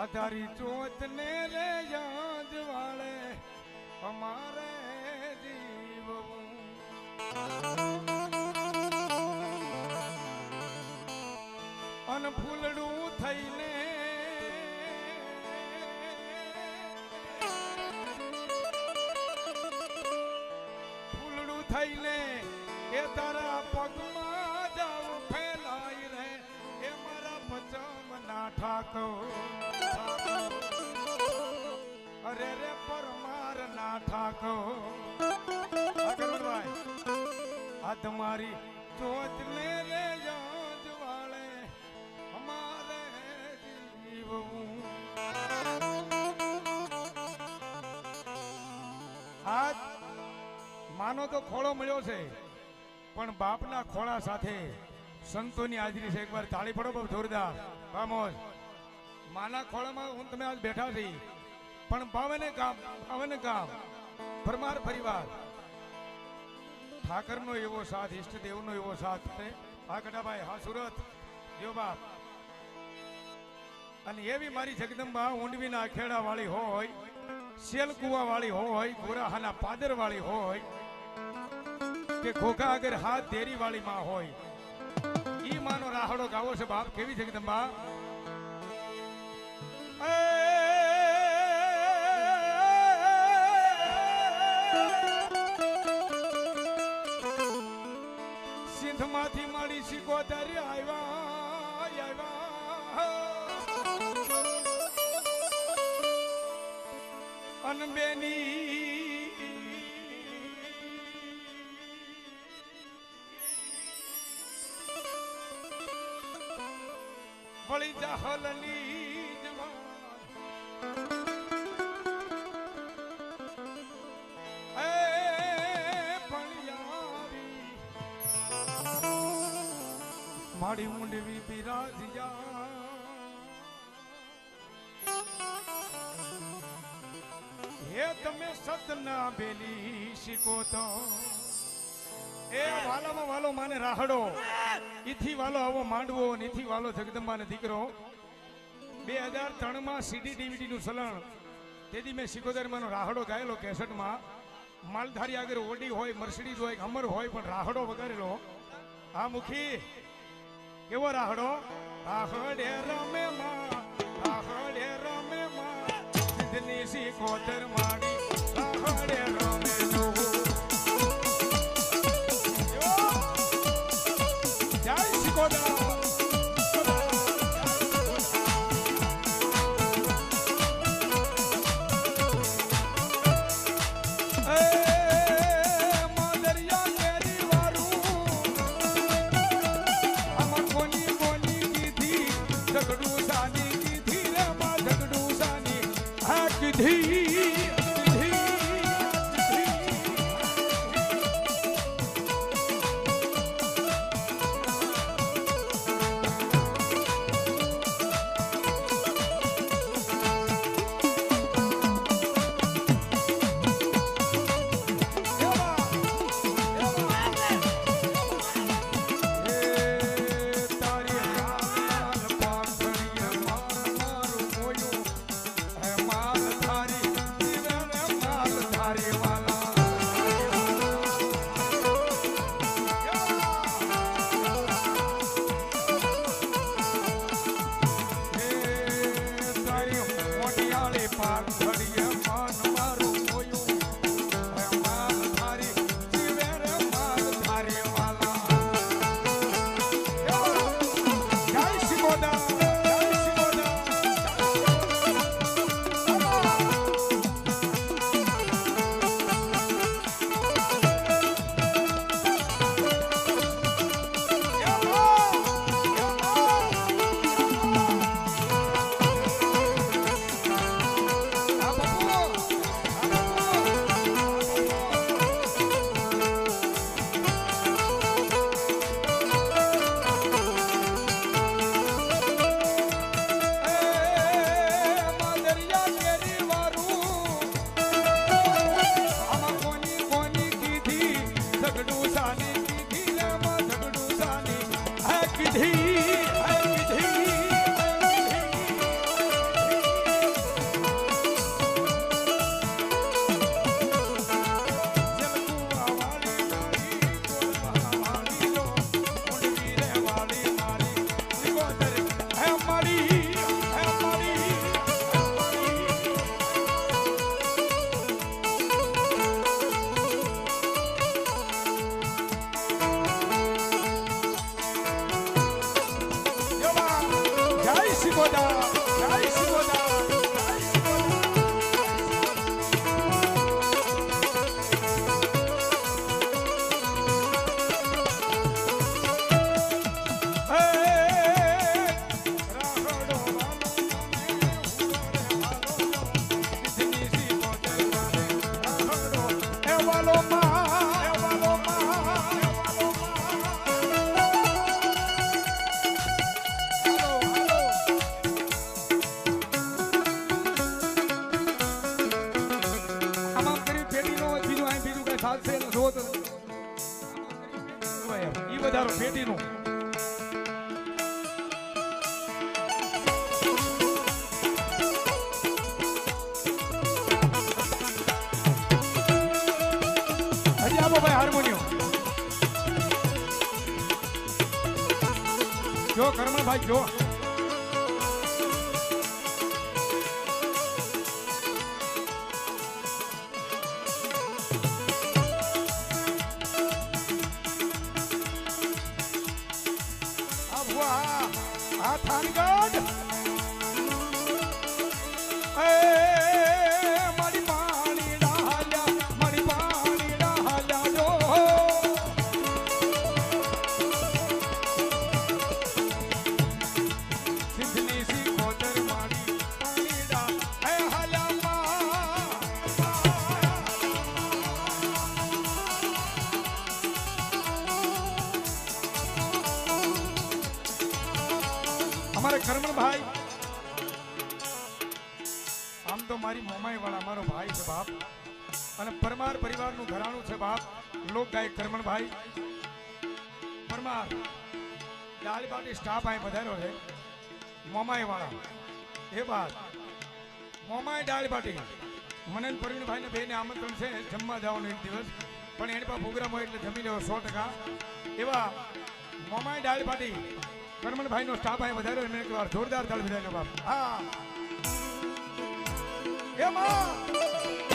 આધારી ચોત ને રે યાદ વાળે અમારે જીવવું. અન ફૂલડું થઈને ફૂલડું થઈને એ તારા પગમાં જાવ ફેલાઈ રે, એ મારા પચમ ના ઠાકો ના ઠાકો આ તમારી ચોથ ને રે વાળે અમારે જીવવું. આજ માનો તો ખોળો મળ્યો છે, પણ બાપના ખોળા સાથે સંતોની હાજરી છે. એકવાર તાળી પડો બહુ જોરદાર. બામોજ, માના ખોળામાં હું તમે આજ બેઠા છી પણ ભાવને કામ ભાવને કામ પરમાર પરિવાર. ઠાકરનો એવો સાથ, ઈષ્ટદેવનો એવો સાથ છે. હા, ગઢાભાઈ, હા, સુરત. જો બાપ. અને એવી મારી જગદંબા ઊંડવીના ખેડા વાળી હોય શેલકુવા વાળી હોય, ગોરાહાના પાદર વાળી હોય, કે ખોખા અગર હાથ ધેરી વાળી માં હોય. ઈ માનો રાહડો ગાવો છે બાપ. કેવી જગદંબા? સિંધમાંથી મારી સિકોતરી આવ્યા આવ્યા. અનબેની વળી જાહલની મારી મુંડવી બિરાજ્યા. હે તમે સતના બેલી શીખો તો. એ વાલામાં વાલો માને રાહડો. ઈથી વાલો આવો માંડવો નીથી વાલો જગદંબાને દીકરો. બે હજાર ત્રણમાં સીડી ડીવીડીનું ચલણ. તેથી મેં સિકોદરમાંનો રાહડો ગાયેલો કેસેટમાં. માલધારી આગળ ઓડી હોય મર્સિડીઝ હોય અમર હોય, પણ રાહડો વગાડેલો. આ મુખી. કેવો રાહડો? રાહડે રમે માં રાહડે રમે માં સિદ્ધની સિકોદર માડી આ શિવોદા જય શિવોદા ઈ વધારો પેટીનું. હજી ભાઈ હાર્મોનિયમ. જો કરમણભાઈ જો. આ થાનગઢ અમારે કરમણભાઈ આમ તો મારી મોમાઈ વાળા અમારો ભાઈ છે બાપ. અને પરમાર પરિવારનું ઘરાણું છે બાપ. લોક ગાયક કરમણભાઈ પરમાર દાળી બાટી સ્ટાફ અહીં વધાર્યો છે. મોમાઈ વાળા એ બાદ, મોમાઈ દાળી બાટી મને પ્રવીણભાઈને બેને આમંત્રણ છે જમવા જવાનું એક દિવસ. પણ એની પાસે પ્રોગ્રામ હોય એટલે જમી લેવો સો ટકા. એવા મોમાઈ દાળી બાટી કરમણભાઈનો સ્ટાફ અહીં વધાર્યો એને એક વાર જોરદાર તાળી બધાનો બાપ. હા. એમાં